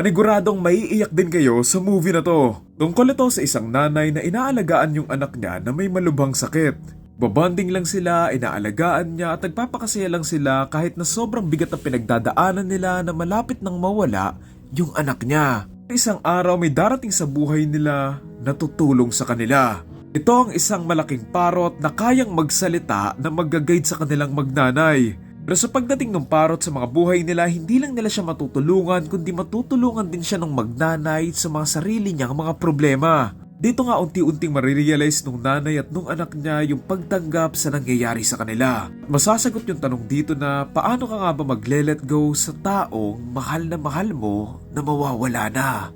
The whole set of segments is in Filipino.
Paniguradong maiiyak din kayo sa movie na to. Tungkol ito sa isang nanay na inaalagaan yung anak niya na may malubhang sakit. Babanding lang sila, inaalagaan niya at nagpapakasaya lang sila kahit na sobrang bigat ang pinagdadaanan nila na malapit nang mawala yung anak niya. Isang araw may darating sa buhay nila na tutulong sa kanila. Ito ang isang malaking parot na kayang magsalita na mag-guide sa kanilang magnanay. Pero sa pagdating ng parot sa mga buhay nila, hindi lang nila siya matutulungan kundi matutulungan din siya ng magnanay sa mga sarili niyang mga problema. Dito nga unti-unting marirealize nung nanay at nung anak niya yung pagtanggap sa nangyayari sa kanila. Masasagot yung tanong dito na paano ka nga ba magle-let go sa taong mahal na mahal mo na mawawala na?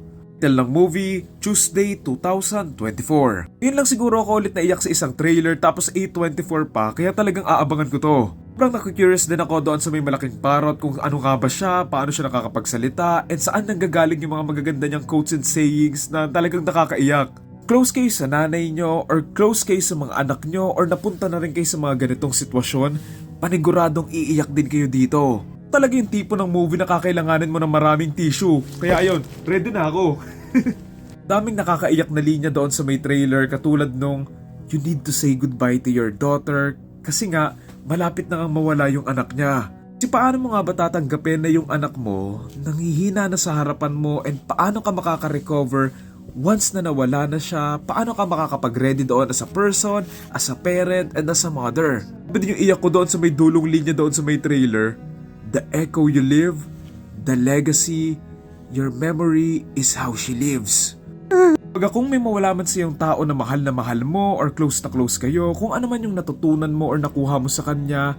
Title ng movie, Tuesday 2024. Yun lang siguro ako ulit naiyak sa isang trailer tapos 824 pa kaya talagang aabangan ko to. Sobrang naku-curious din ako doon sa may malaking parot kung ano nga ba siya, paano siya nakakapagsalita, and saan nanggagaling yung mga magaganda niyang quotes and sayings na talagang nakakaiyak. Close kayo sa nanay nyo or close kayo sa mga anak nyo or napunta na rin kayo sa mga ganitong sitwasyon, paniguradong iiyak din kayo dito. Talaga yung tipo ng movie na kakailanganin mo ng maraming tissue. Kaya ayun, ready na ako. Daming nakakaiyak na linya doon sa may trailer katulad nung You need to say goodbye to your daughter kasi nga malapit na ngang mawala yung anak niya. Si paano mo nga ba tatanggapin na yung anak mo nanghihina na sa harapan mo and paano ka makaka-recover once na nawala na siya, paano ka makakapag-ready doon as a person, as a parent, and as a mother? Ba din yung iyak ko doon sa may dulong linya doon sa may trailer? The echo you live, the legacy, your memory is how she lives. Pag kung may mawala man sa yung tao na mahal na mahal mo or close na close kayo, kung ano man yung natutunan mo or nakuha mo sa kanya,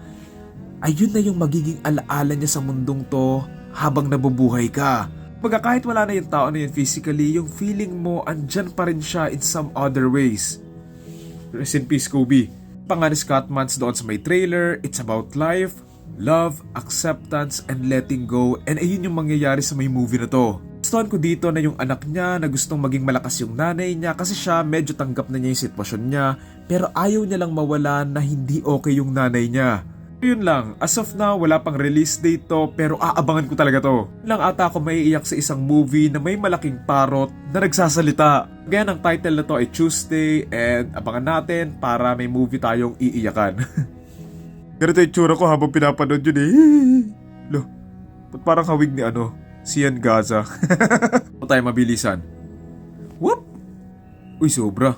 ayun na yung magiging alaala niya sa mundong to habang nabubuhay ka. Pagka kahit wala na yung tao na yun physically, yung feeling mo andyan pa rin siya in some other ways. Rest in peace, Kobe. Panga ni Scott Mans doon sa may trailer, it's about life, love, acceptance, and letting go. And ayun yung mangyayari sa may movie na to. Gustuhan ko dito na yung anak niya na gustong maging malakas yung nanay niya kasi siya medyo tanggap na niya yung sitwasyon niya pero ayaw niya lang mawala na hindi okay yung nanay niya. Yun lang, as of now wala pang release date to pero aabangan ko talaga to. Lang ata ako maiiyak sa isang movie na may malaking parot na nagsasalita. Kaya ang title na to ay Tuesday and abangan natin para may movie tayong iiyakan. Ganito yung tsura ko habang pinapanood yun eh. Lo, parang hawig ni ano? Sian Gaza. Ito tayo mabilisan. Whoop! Uy, sobra.